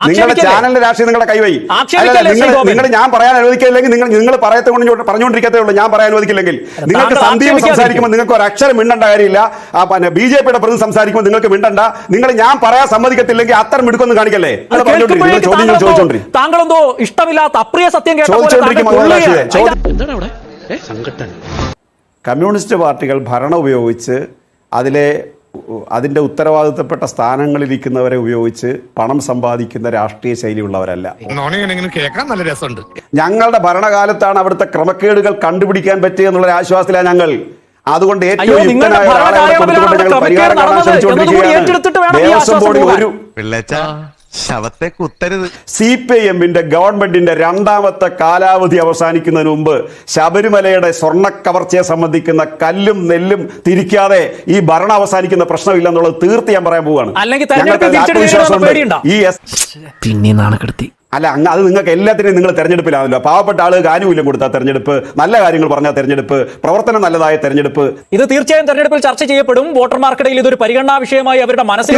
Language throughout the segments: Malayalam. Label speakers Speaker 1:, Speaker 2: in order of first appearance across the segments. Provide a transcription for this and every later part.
Speaker 1: നിങ്ങളുടെ? ചാനലിന്റെ രാഷ്ട്രീയം നിങ്ങളുടെ കൈവൈ
Speaker 2: നിങ്ങൾ
Speaker 1: നിങ്ങൾ ഞാൻ പറയാൻ അനുവദിക്കില്ലെങ്കിൽ നിങ്ങൾ നിങ്ങൾ പറയത്തെ കൊണ്ട് പറഞ്ഞുകൊണ്ടിരിക്കത്തേ ഉള്ളൂ. ഞാൻ പറയാൻ അനുവദിക്കില്ലെങ്കിൽ. നിങ്ങൾക്ക് സന്ദീപ് സംസാരിക്കുമ്പോൾ നിങ്ങൾക്ക് ഒരു അക്ഷരം മിണ്ടണ്ട കാര്യമില്ല. ആ, പിന്നെ ബി ജെ പിയുടെ പ്രതി സംസാരിക്കുമ്പോൾ നിങ്ങൾക്ക് മിണ്ടണ്ട. നിങ്ങൾ ഞാൻ പറയാൻ സമ്മതിക്കത്തില്ലെങ്കിൽ അത്തരം മിടുക്കൊന്നും കാണിക്കല്ലേ?
Speaker 2: താങ്കളെന്തോ- ഇഷ്ടമില്ലാത്ത അപ്രിയ സത്യം
Speaker 1: ചോദിച്ചുകൊണ്ടിരിക്കും കമ്മ്യൂണിസ്റ്റ് പാർട്ടികൾ ഭരണം ഉപയോഗിച്ച് അതിലെ അതിന്റെ ഉത്തരവാദിത്തപ്പെട്ട സ്ഥാനങ്ങളിരിക്കുന്നവരെ ഉപയോഗിച്ച് പണം സമ്പാദിക്കുന്ന രാഷ്ട്രീയ ശൈലിയുള്ളവരല്ല.
Speaker 3: നോണിങ്ങനെ കേൾക്കാൻ നല്ല രസമുണ്ട്.
Speaker 1: ഞങ്ങളുടെ ഭരണകാലത്താണ് അവിടുത്തെ ക്രമക്കേടുകൾ കണ്ടുപിടിക്കാൻ പറ്റിയ എന്നുള്ള ആശ്വാസത്തിലാണ് ഞങ്ങൾ. അതുകൊണ്ട് ഏറ്റവും യുക്തനായ ഒരാളെ അവിടെ
Speaker 2: ഭരണകാലത്തിലാണ്
Speaker 1: കൊടുത്തുകൊണ്ട് ഞങ്ങൾ പരിഹാരം കാണാൻ
Speaker 2: ഏറ്റെടുത്തിട്ട് വേണം
Speaker 1: ശ്രമിച്ചുകൊണ്ടിരിക്കുകയാണ് ദേവസ്വം ബോർഡിൽ ഒരു
Speaker 4: ശവത്തെ കുത്തരുത്
Speaker 1: സി പി ഐ എമ്മിന്റെ ഗവൺമെന്റിന്റെ രണ്ടാമത്തെ കാലാവധി അവസാനിക്കുന്നതിന് മുമ്പ് ശബരിമലയുടെ സ്വർണ കവർച്ചയെ സംബന്ധിക്കുന്ന കല്ലും നെല്ലും തിരിക്കാതെ ഈ ഭരണം അവസാനിക്കുന്ന പ്രശ്നമില്ലെന്നുള്ളത് തീർത്ത് ഞാൻ പറയാൻ പോവുകയാണ്? ഈ
Speaker 5: പിന്നെ നാണക്കെടുത്തി.
Speaker 1: അല്ല അങ്ങ് അത് നിങ്ങൾക്ക് എല്ലാത്തിനെയും നിങ്ങൾ തെരഞ്ഞെടുപ്പിലാണല്ലോ. പാവപ്പെട്ട ആൾ ആനുകൂല്യം കൊടുത്താൽ തെരഞ്ഞെടുപ്പ് നല്ല കാര്യങ്ങൾ പറഞ്ഞാൽ തെരഞ്ഞെടുപ്പ് പ്രവർത്തനം നല്ലതായ തെരഞ്ഞെടുപ്പ്.
Speaker 2: ഇത് തീർച്ചയായും തെരഞ്ഞെടുപ്പിൽ ചർച്ച ചെയ്യപ്പെടും. വോട്ടർമാർക്കിടയിൽ ഇതൊരു പരിഗണനാ വിഷയമായി അവരുടെ. മനസ്സിൽ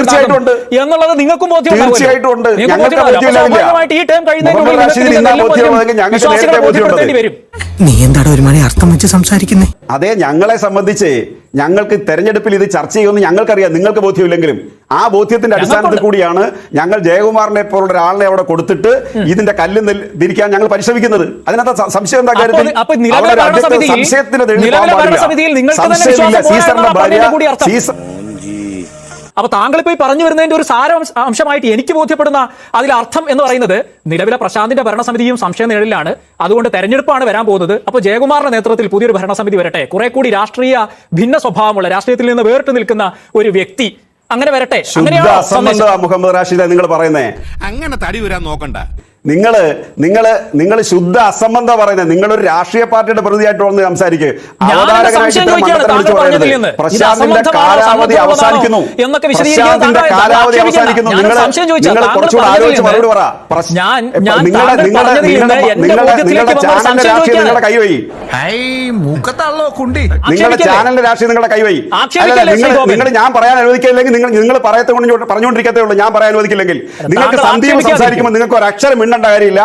Speaker 2: എന്നുള്ളത് നിങ്ങൾക്കും വരും.
Speaker 5: നീ എന്താടാ ഒരു മണി അർത്ഥം വെച്ച് സംസാരിക്കുന്നേ?
Speaker 1: അതേ ഞങ്ങളെ സംബന്ധിച്ച് ഞങ്ങൾക്ക് തെരഞ്ഞെടുപ്പിൽ ഇത് ചർച്ച ചെയ്യുമെന്ന് ഞങ്ങൾക്കറിയാം. നിങ്ങൾക്ക് ബോധ്യമില്ലെങ്കിലും. ആ ബോധ്യത്തിന്റെ അടിസ്ഥാനത്തിൽ കൂടിയാണ് ഞങ്ങൾ ജയകുമാറിനെ പോലുള്ള ഒരാളിനെ അവിടെ കൊടുത്തിട്ട് ഇതിന്റെ കല്ല് തിരിക്കാൻ ഞങ്ങൾ പരിശ്രമിക്കുന്നത്. അതിനകത്ത് സംശയം എന്താ കാര്യത്തിൽ? സംശയത്തിന് സീസറിന്റെ ഭാര്യ. സീസർ
Speaker 2: അപ്പൊ താങ്കൾ ഇപ്പോൾ ഈ പറഞ്ഞു വരുന്നതിന്റെ ഒരു സാര അംശമായിട്ട് എനിക്ക് ബോധ്യപ്പെടുന്ന അതിൽ അർത്ഥം എന്ന് പറയുന്നത് നിലവിലെ പ്രശാന്തിന്റെ ഭരണസമിതിയും സംശയ നിഴലിലാണ്. അതുകൊണ്ട് തെരഞ്ഞെടുപ്പാണ് വരാൻ പോകുന്നത്. അപ്പോൾ ജയകുമാറിന്റെ നേതൃത്വത്തിൽ പുതിയൊരു ഭരണസമിതി വരട്ടെ. കുറെ കൂടി രാഷ്ട്രീയ ഭിന്ന സ്വഭാവമുള്ള രാഷ്ട്രീയത്തിൽ നിന്ന് വേറിട്ട് നിൽക്കുന്ന ഒരു വ്യക്തി അങ്ങനെ വരട്ടെ.
Speaker 1: മുഹമ്മദ് റാഷിദ നിങ്ങൾ പറയുന്നേ?
Speaker 3: അങ്ങനെ തടി വരാൻ നോക്കണ്ട.
Speaker 1: നിങ്ങൾ നിങ്ങൾ നിങ്ങൾ ശുദ്ധ അസംബന്ധ പറയുന്നത് നിങ്ങളൊരു രാഷ്ട്രീയ പാർട്ടിയുടെ പ്രതിയായിട്ട് വന്ന് സംസാരിക്കുക പ്രശാന്തിന്റെ കാലാവധി അവസാനിക്കുന്നു. പ്രശാന്തിന്റെ കാലാവധി നിങ്ങൾ നിങ്ങൾ കുറച്ചുകൂടെ ആലോചിച്ച് മറുപടി പറ.
Speaker 2: ഞാൻ-
Speaker 1: നിങ്ങളുടെ നിങ്ങളുടെ നിങ്ങളുടെ നിങ്ങളുടെ നിങ്ങളുടെ ചാനലിന്റെ രാഷ്ട്രീയം നിങ്ങളുടെ? ചാനലിന്റെ രാഷ്ട്രീയം നിങ്ങൾ ഞാൻ പറയാൻ അനുവദിക്കില്ലെങ്കിൽ നിങ്ങൾ നിങ്ങൾ പറയത്തെ കൊണ്ട് പറഞ്ഞുകൊണ്ടിരിക്കത്തേ ഉള്ളൂ. ഞാൻ പറയാൻ അനുവദിക്കില്ലെങ്കിൽ. നിങ്ങൾക്ക്
Speaker 2: താങ്കൾ
Speaker 1: സംസാരിക്കുമ്പോൾ നിങ്ങൾക്ക് ഒരു അക്ഷരം മിണ്ടേണ്ട കാര്യമില്ല.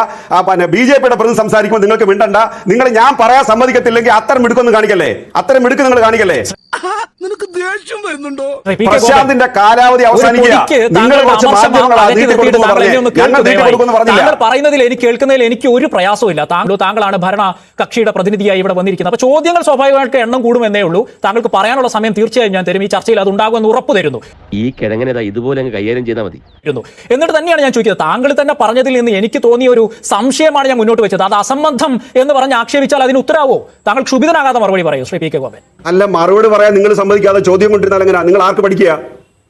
Speaker 1: പിന്നെ ബി ജെ പിയുടെ പ്രതി സംസാരിക്കുമ്പോൾ നിങ്ങൾക്ക് മിണ്ടണ്ട. നിങ്ങൾ ഞാൻ പറയാൻ സമ്മതിക്കത്തില്ലെങ്കിൽ അത്തരം മിടുക്കൊന്നും കാണിക്കല്ലേ? അത്തരം മിടുക്ക് നിങ്ങൾ കാണിക്കല്ലേ?
Speaker 3: നിനക്ക് ദേഷ്യം വരുന്നുണ്ടോ.
Speaker 1: പ്രശാന്തിന്റെ കാലാവധി അവസാനിക്കുക.
Speaker 2: പറയുന്നതിൽ എനിക്ക് കേൾക്കുന്നതിൽ എനിക്ക് ഒരു പ്രയാസവും താങ്കൾ താങ്കളാണ് ഭരണ കക്ഷിയുടെ പ്രതിനിധിയായി ഇവിടെ വന്നിരിക്കുന്നത്. അപ്പൊ ചോദ്യങ്ങൾ സ്വാഭാവികമായിട്ട് എണ്ണം കൂടുമെന്നേ ഉള്ളൂ. താങ്കൾക്ക് പറയാനുള്ള സമയം തീർച്ചയായും ഞാൻ തരും. ഈ ചർച്ചയിൽ അത് ഉണ്ടാകുമെന്ന് ഉറപ്പ് തരുന്നു.
Speaker 6: ഈ കിഴങ്ങനെ ഇതുപോലെ അങ്ങ് കൈകാര്യം ചെയ്താൽ മതി.
Speaker 2: എന്നിട്ട് തന്നെയാണ് ഞാൻ ചോദിക്കുന്നത്. താങ്കൾ തന്നെ പറഞ്ഞതിൽ നിന്ന് എനിക്ക് തോന്നിയ ഒരു സംശയമാണ് ഞാൻ മുന്നോട്ട് വെച്ചത്. അത് അസംബന്ധം എന്ന് പറഞ്ഞ് ആക്ഷേപിച്ചാൽ അതിന് ഉത്തരാവോ താങ്കൾ ക്ഷുഭിതനാകാതെ മറുപടി പറയൂ ശ്രീ പി കെ ഗോപൻ.
Speaker 1: അല്ല മറുപടി പറയാൻ നിങ്ങൾ സമ്മതിക്കാതെ ചോദ്യം കൊണ്ടിരുന്നാൽ എങ്ങനെ? നിങ്ങൾ ആർക്ക് പഠിക്കുക?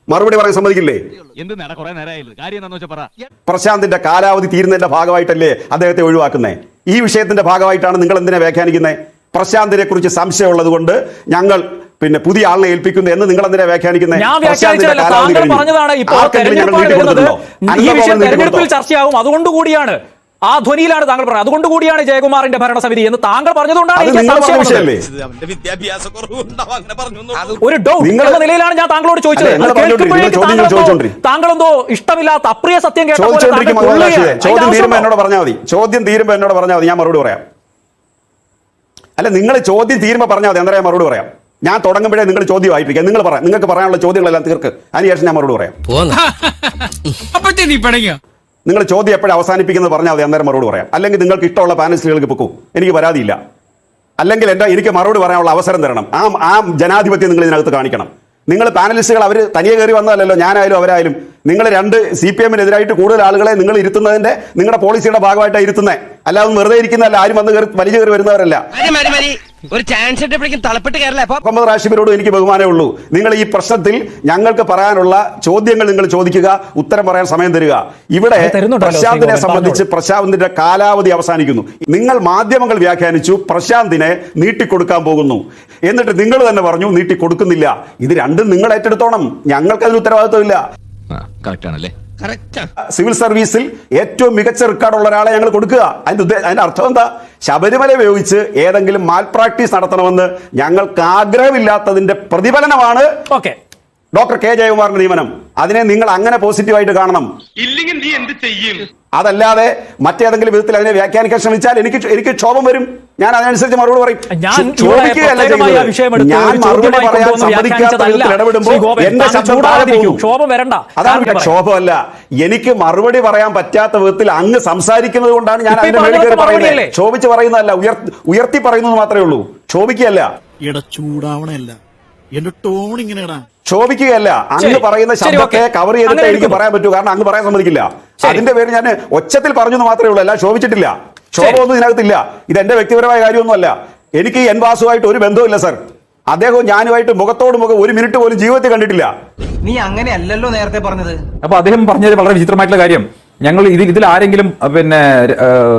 Speaker 1: മറുപടി പറയാൻ സമ്മതിക്കില്ലേ?
Speaker 7: എന്ത് നേടാ? കുറെ നേരമായില്ല കാര്യം എന്താണെന്ന് വെച്ചാൽ പറ.
Speaker 1: പ്രശാന്തിന്റെ കാലാവധി തീരുന്നതിന്റെ ഭാഗമായിട്ടല്ലേ അദ്ദേഹത്തെ ഒഴിവാക്കുന്നേ? ഈ വിഷയത്തിന്റെ ഭാഗമായിട്ടാണ് നിങ്ങൾ എന്തിനെ വ്യാഖ്യാനിക്കുന്നത് പ്രശാന്തിനെ കുറിച്ച് സംശയമുള്ളത് കൊണ്ട് ഞങ്ങൾ പിന്നെ പുതിയ ആളിനെ ഏൽപ്പിക്കുന്നു എന്ന് നിങ്ങൾ എന്തിനാ വ്യാഖ്യാനിക്കുന്നത്.
Speaker 2: പറഞ്ഞതാണ് ഇപ്പോൾ തെരഞ്ഞെടുപ്പാണ്? ഈ വിഷയം തെരഞ്ഞെടുപ്പിൽ? ചർച്ചയാവും അതുകൊണ്ട് കൂടിയാണ് ആ ധ്വനിയിലാണ് താങ്കൾ പറഞ്ഞത്. അതുകൊണ്ട് കൂടിയാണ് ജയകുമാറിന്റെ ഭരണസമിതി എന്ന് താങ്കൾ പറഞ്ഞതുകൊണ്ടാണ് ഒരു ഡൗട്ട് എന്ന നിലയിലാണ് ഞാൻ താങ്കളോട് ചോദിച്ചത്. താങ്കളെന്തോ- ഇഷ്ടമില്ലാത്ത അപ്രിയ സത്യം കേട്ടോ.
Speaker 1: ചോദ്യം തീരുമ്പോ എന്നോട് പറഞ്ഞാൽ മതി. ചോദ്യം തീരുമ്പോ എന്നോട് പറഞ്ഞാൽ മതി. ഞാൻ മറുപടി പറയാം. അല്ല നിങ്ങൾ ചോദ്യം തീരുമ്പോ പറഞ്ഞാൽ മതി. എന്താ ഞാൻ മറുപടി പറയാം. ഞാൻ തുടങ്ങുമ്പോഴേ നിങ്ങൾ ചോദ്യം വായിപ്പിക്കാം നിങ്ങൾ പറയാം നിങ്ങൾക്ക് പറയാനുള്ള ചോദ്യങ്ങളെല്ലാം തീർക്ക്. അതിനുശേഷം ഞാൻ മറുപടി പറയാം. നിങ്ങൾ ചോദ്യം എപ്പോഴും അവസാനിപ്പിക്കുന്നത് പറഞ്ഞാൽ മതി അന്നേരം മറുപടി പറയാം. അല്ലെങ്കിൽ നിങ്ങൾക്ക് ഇഷ്ടമുള്ള പാനലിസ്റ്റുകൾക്ക് പൊക്കൂ. എനിക്ക് പരാതിയില്ല. അല്ലെങ്കിൽ എന്റെ എനിക്ക് മറുപടി പറയാനുള്ള അവസരം തരണം. ആ ആ ജനാധിപത്യം നിങ്ങൾ ഇതിനകത്ത് കാണിക്കണം. നിങ്ങൾ പാനലിസ്റ്റുകൾ അവർ തനിയെ കയറി വന്നതല്ലല്ലോ ഞാനായാലും അവരായാലും. നിങ്ങൾ രണ്ട് സി പി എമ്മിനെതിരായിട്ട് കൂടുതൽ ആളുകളെ നിങ്ങൾ ഇരുത്തുന്നതിന്റെ നിങ്ങളുടെ പോളിസിയുടെ ഭാഗമായിട്ടാണ് ഇരുത്തുന്നത്. അല്ലാതെ വെറുതെ ഇരിക്കുന്നതല്ല ആരും വന്ന് കയറി വലിച്ചു കയറി വരുന്നവരല്ല.
Speaker 8: ഒരു ചാൻസ് ഇട്ടപ്പോഴേക്കും തളപ്പെട്ട് കയറില്ല. അപ്പൊ
Speaker 1: മുഹമ്മദ് റാഷിമിനോടും എനിക്ക് ബഹുമാനമേ ഉള്ളൂ. നിങ്ങൾ ഈ പ്രശ്നത്തിൽ ഞങ്ങൾക്ക് പറയാനുള്ള ചോദ്യങ്ങൾ നിങ്ങൾ ചോദിക്കുക ഉത്തരം പറയാൻ സമയം തരിക. ഇവിടെ പ്രശാന്തിനെ സംബന്ധിച്ച് പ്രശാന്തിന്റെ കാലാവധി അവസാനിക്കുന്നു. നിങ്ങൾ മാധ്യമങ്ങൾ വ്യാഖ്യാനിച്ചു പ്രശാന്തിനെ നീട്ടിക്കൊടുക്കാൻ പോകുന്നു. എന്നിട്ട് നിങ്ങൾ തന്നെ പറഞ്ഞു നീട്ടിക്കൊടുക്കുന്നില്ല. ഇത് രണ്ടും നിങ്ങൾ ഏറ്റെടുത്തോണം. ഞങ്ങൾക്ക് അതിന് ഉത്തരവാദിത്വമില്ല
Speaker 7: കറക്റ്റ് ആണല്ലേ?
Speaker 1: സിവിൽ സർവീസിൽ ഏറ്റവും മികച്ച റെക്കോർഡുള്ള ഒരാളെ ഞങ്ങൾ കൊടുക്കുക. അതിന്റെ അതിന്റെ അർത്ഥം എന്താ? ശബരിമല ഉപയോഗിച്ച് ഏതെങ്കിലും മാൽ പ്രാക്ടീസ് നടത്തണമെന്ന് ഞങ്ങൾക്ക് ആഗ്രഹമില്ലാത്തതിന്റെ പ്രതിഫലനമാണ്
Speaker 2: ഓക്കെ.
Speaker 1: ഡോക്ടർ കെ ജയകുമാറിന്റെ നിയമനം. അതിനെ നിങ്ങൾ അങ്ങനെ പോസിറ്റീവായിട്ട് കാണണം.
Speaker 9: ഇല്ലെങ്കിൽ നീ എന്ത് ചെയ്യും?
Speaker 1: അതല്ലാതെ മറ്റേതെങ്കിലും വിധത്തിൽ അതിനെ വ്യാഖ്യാനിക്കാൻ ശ്രമിച്ചാൽ എനിക്ക് എനിക്ക് ക്ഷോഭം വരും. ഞാൻ അതിനനുസരിച്ച് മറുപടി പറയും.
Speaker 2: ഞാൻ
Speaker 1: മറുപടി പറയാൻ സമ്മതിക്കാത്ത. വിധത്തിൽ ഇടപെടുമ്പോൾ എന്റെ ശബ്ദം അതാണ്. ക്ഷോഭമല്ല. എനിക്ക് മറുപടി പറയാൻ പറ്റാത്ത വിധത്തിൽ അങ്ങ് സംസാരിക്കുന്നത് കൊണ്ടാണ് ഞാൻ അതിന്റെ മേളിൽ കയറി പറയുന്നത്? ക്ഷോഭിച്ച് പറയുന്നതല്ല ഉയർത്തി പറയുന്നത് മാത്രമേ ഉള്ളൂ. ക്ഷോഭിക്കുകയല്ല
Speaker 5: എടാ ചൂടാവണല്ല എന്റെ ടോൺ ഇങ്ങനെടാ
Speaker 1: ക്ഷോഭിക്കുകയല്ല. അങ്ങ് പറയുന്ന ശബ്ദത്തെ കവർ ചെയ്തിട്ട് എനിക്ക് പറയാൻ പറ്റൂ. കാരണം അങ്ങ് പറയാൻ സമ്മതിക്കില്ല. അതിന്റെ പേര് ഞാൻ ഒച്ചത്തിൽ പറഞ്ഞു എന്ന് മാത്രമേ ഉള്ളൂ. അല്ല ക്ഷോഭിച്ചിട്ടില്ല. ക്ഷോഭമൊന്നും ഇതിനകത്തില്ല. ഇത് എന്റെ വ്യക്തിപരമായ കാര്യമൊന്നുമല്ല. എനിക്ക് എൻ വാസുമായിട്ട് ഒരു ബന്ധവുമില്ല സർ. അദ്ദേഹവും ഞാനുമായിട്ട് മുഖത്തോട് മുഖം ഒരു മിനിറ്റ് പോലും ജീവിതത്തിൽ കണ്ടിട്ടില്ല.
Speaker 8: നീ അങ്ങനെയല്ലല്ലോ നേരത്തെ പറഞ്ഞത്.
Speaker 10: അപ്പൊ അദ്ദേഹം പറഞ്ഞത് വളരെ വിചിത്രമായിട്ടുള്ള കാര്യം. ഞങ്ങൾ ഇതിൽ ഇതിൽ ആരെങ്കിലും പിന്നെ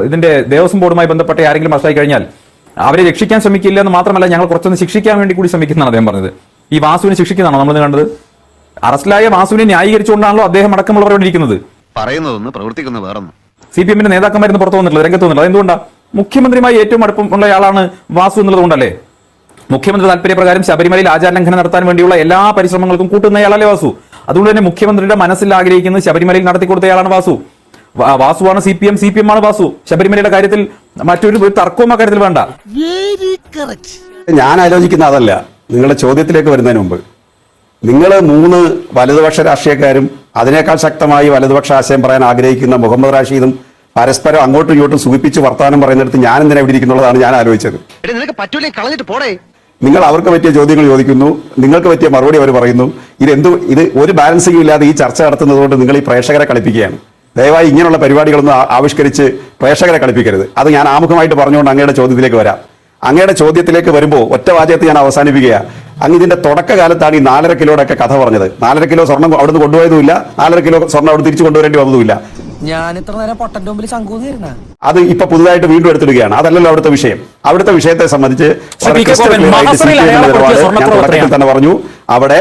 Speaker 10: ഇതിന്റെ ദേവസ്വം ബോർഡുമായി ബന്ധപ്പെട്ട ആരെങ്കിലും അറസ്റ്റായി കഴിഞ്ഞാൽ അവരെ രക്ഷിക്കാൻ ശ്രമിക്കില്ല എന്ന് മാത്രമല്ല ഞങ്ങൾ കുറച്ചൊന്ന് ശിക്ഷിക്കാൻ വേണ്ടി കൂടി ശ്രമിക്കുന്നതാണ് അദ്ദേഹം പറഞ്ഞത്. ഈ വാസുവിനെ ശിക്ഷിക്കുന്നതാണോ നമ്മൾ കണ്ടത്? അറസ്റ്റിലായ വാസുവിനെ ന്യായീകരിച്ചുകൊണ്ടാണല്ലോ അദ്ദേഹം അടക്കമുള്ളവർ ഇവിടെ ഇരിക്കുന്നത്
Speaker 4: പറയുന്നതൊന്ന് പ്രവർത്തിക്കുന്ന വേറൊന്നും.
Speaker 10: സി പി എമ്മിന്റെ നേതാക്കന്മാരുന്ന് പുറത്തു വന്നിട്ടുള്ളത് രംഗത്ത് വന്നിട്ടുള്ളത് എന്തുകൊണ്ടാ മുഖ്യമന്ത്രിയുമായി ഏറ്റവും അടുപ്പമുള്ള ആളാണ് വാസു എന്നുള്ളതുകൊണ്ടല്ലേ മുഖ്യമന്ത്രി താല്പര്യപ്രകാരം ശബരിമലയിൽ ആചാരലംഘനം നടത്താൻ വേണ്ടിയുള്ള എല്ലാ പരിശ്രമങ്ങൾക്കും കൂട്ടുന്നയാളല്ലേ വാസു? അതുകൊണ്ട് തന്നെ മുഖ്യമന്ത്രിയുടെ മനസ്സിൽ ആഗ്രഹിക്കുന്നത് ശബരിമലയിൽ നടത്തിക്കൊടുത്തയാളാണ് Vasu. വാസുവാണ് C P M C P M ആണ് വാസു. ശബരിമലയുടെ കാര്യത്തിൽ മറ്റൊരു തർക്കവും തർക്കവും അക്കാര്യത്തിൽ വേണ്ട.
Speaker 1: ഞാൻ ആലോചിക്കുന്ന അതല്ല. നിങ്ങളുടെ ചോദ്യത്തിലേക്ക് വരുന്നതിന് മുമ്പ് നിങ്ങൾ മൂന്ന് വലതുപക്ഷ രാഷ്ട്രീയക്കാരും അതിനേക്കാൾ ശക്തമായി വലതുപക്ഷ ആശയം പറയാൻ ആഗ്രഹിക്കുന്ന മുഹമ്മദ് റാഷീദും പരസ്പരം അങ്ങോട്ടും ഇങ്ങോട്ടും സൂചിപ്പിച്ച് വർത്തമാനം പറയുന്നിടത്ത് ഞാൻ എന്തിനാ ഇവിടെ ഇരിക്കുന്നുള്ളതാണ് ഞാൻ ആലോചിച്ചത്. നിങ്ങൾ അവർക്ക് പറ്റിയ ചോദ്യങ്ങൾ ചോദിക്കുന്നു നിങ്ങൾക്ക് പറ്റിയ മറുപടി അവർ പറയുന്നു. ഇത് എന്തു ഇത് ഒരു ബാലൻസിംഗ് ഇല്ലാതെ ഈ ചർച്ച നടത്തുന്നതുകൊണ്ട് നിങ്ങൾ ഈ പ്രേക്ഷകരെ കളിപ്പിക്കുകയാണ്. ദയവായി ഇങ്ങനെയുള്ള പരിപാടികളൊന്നും ആവിഷ്കരിച്ച് പ്രേക്ഷകരെ കളിപ്പിക്കരുത്. അത് ഞാൻ ആമുഖമായിട്ട് പറഞ്ഞുകൊണ്ട് അങ്ങയുടെ ചോദ്യത്തിലേക്ക് വരാം. അങ്ങയുടെ ചോദ്യത്തിലേക്ക് വരുമ്പോൾ ഒറ്റ വാചകത്ത് ഞാൻ അവസാനിപ്പിക്കുകയാണ് അങ്ങ് ഇതിന്റെ തുടക്കകാലത്താണ് ഈ നാലര കിലോയുടെ ഒക്കെ കഥ പറഞ്ഞത്. നാലര കിലോ സ്വർണം അവിടുന്ന് കൊണ്ടുപോയതുമില്ല. നാലര കിലോ സ്വർണം അവിടെ തിരിച്ചു കൊണ്ടുവരേണ്ടി വന്നതുമില്ല.
Speaker 8: ഞാൻ ഇത്ര നേരം പൊട്ടന്റെ മുമ്പിൽ ശങ്കൂന്നിരുന്ന
Speaker 1: അത് ഇപ്പൊ പുതുതായിട്ട് വീണ്ടും എടുത്തിടുകയാണ്. അതല്ലല്ലോ അവിടുത്തെ വിഷയം. അവിടുത്തെ വിഷയത്തെ സംബന്ധിച്ച്? തന്നെ പറഞ്ഞു. അവിടെ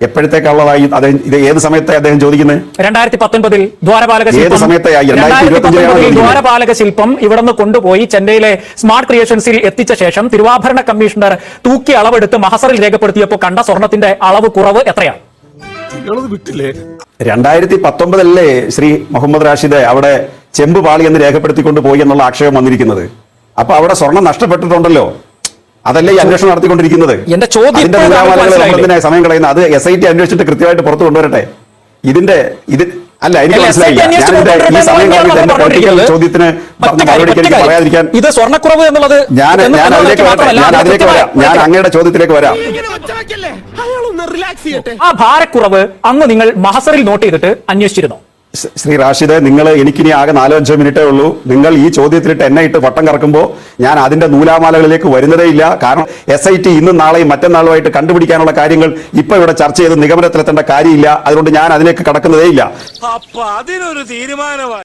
Speaker 1: എപ്പോഴത്തേക്കുള്ളതായി അദ്ദേഹം ഇത് ഏത് സമയത്തെ അദ്ദേഹം ചോദിക്കുന്നത്?
Speaker 2: രണ്ടായിരത്തി പത്തൊൻപതിൽ ദ്വാരപാലക
Speaker 1: ഏത്
Speaker 2: ശില്പം
Speaker 1: ഇവിടെ
Speaker 2: രണ്ടായിരത്തി
Speaker 1: 2025
Speaker 2: പത്തൊൻപതിൽ ദ്വാരപാലക ശില്പം ഇവിടുന്ന് കൊണ്ടുപോയി ചെന്നൈയിലെ സ്മാർട്ട് ക്രിയേഷൻസിൽ എത്തിച്ച ശേഷം തിരുവാഭരണ കമ്മീഷണർ തൂക്കി അളവെടുത്ത് മഹസറിൽ രേഖപ്പെടുത്തിയപ്പോൾ കണ്ട സ്വർണത്തിന്റെ അളവ് കുറവ് എത്രയാണ്?
Speaker 1: രണ്ടായിരത്തി പത്തൊമ്പതല്ലേ ശ്രീ മുഹമ്മദ് റാഷിദ് അവിടെ ചെമ്പ് പാളി എന്ന് രേഖപ്പെടുത്തിക്കൊണ്ട് പോയി എന്നുള്ള ആക്ഷേപം വന്നിരിക്കുന്നത്. അപ്പൊ അവിടെ സ്വർണം നഷ്ടപ്പെട്ടിട്ടുണ്ടല്ലോ. അതല്ലേ ഈ അന്വേഷണം നടത്തിക്കൊണ്ടിരിക്കുന്നത്?
Speaker 2: എന്റെ ചോദ്യം
Speaker 1: സമയം കളയുന്നത് അത് എസ് ഐ ടി അന്വേഷിച്ചിട്ട് കൃത്യമായിട്ട് പുറത്തു കൊണ്ടുവരട്ടെ? ഇതിന്റെ ഇത് അല്ല എനിക്ക് മനസ്സിലായില്ല. ചോദ്യത്തിന്. പറയാതിരിക്കാൻ
Speaker 2: ഇത് സ്വർണക്കുറവ് എന്നുള്ളത്
Speaker 1: ഞാൻ ഞാൻ അതിലേക്ക് ഞാൻ
Speaker 2: അത്
Speaker 1: അതിലേക്ക് വരാം. ഞാൻ അങ്ങയുടെ ചോദ്യത്തിലേക്ക് വരാം.
Speaker 2: ആ ഭാരക്കുറവ് അന്ന് നിങ്ങൾ മഹസറിൽ നോട്ട് ചെയ്തിട്ട് അന്വേഷിച്ചിരുന്നു?
Speaker 1: ശ്രീ- റാഷിദ് നിങ്ങൾ എനിക്കിനി ആകെ നാലോ അഞ്ചോ മിനിറ്റേ ഉള്ളൂ. നിങ്ങൾ ഈ ചോദ്യത്തിലിട്ട് എന്നെ ഇട്ട് വട്ടം കറക്കുമ്പോൾ ഞാൻ അതിന്റെ നൂലാമാലകളിലേക്ക് വരുന്നതേ ഇല്ല. കാരണം എസ് ഐ ടി ഇന്നും നാളെയും മറ്റന്നാളുമായിട്ട് കണ്ടുപിടിക്കാനുള്ള കാര്യങ്ങൾ ഇപ്പൊ ഇവിടെ ചർച്ച ചെയ്ത് നിഗമനത്തിലെത്തേണ്ട കാര്യമില്ല. അതുകൊണ്ട് ഞാൻ അതിലേക്ക് കടക്കുന്നതേ ഇല്ല.
Speaker 3: അതിനൊരു തീരുമാനമായി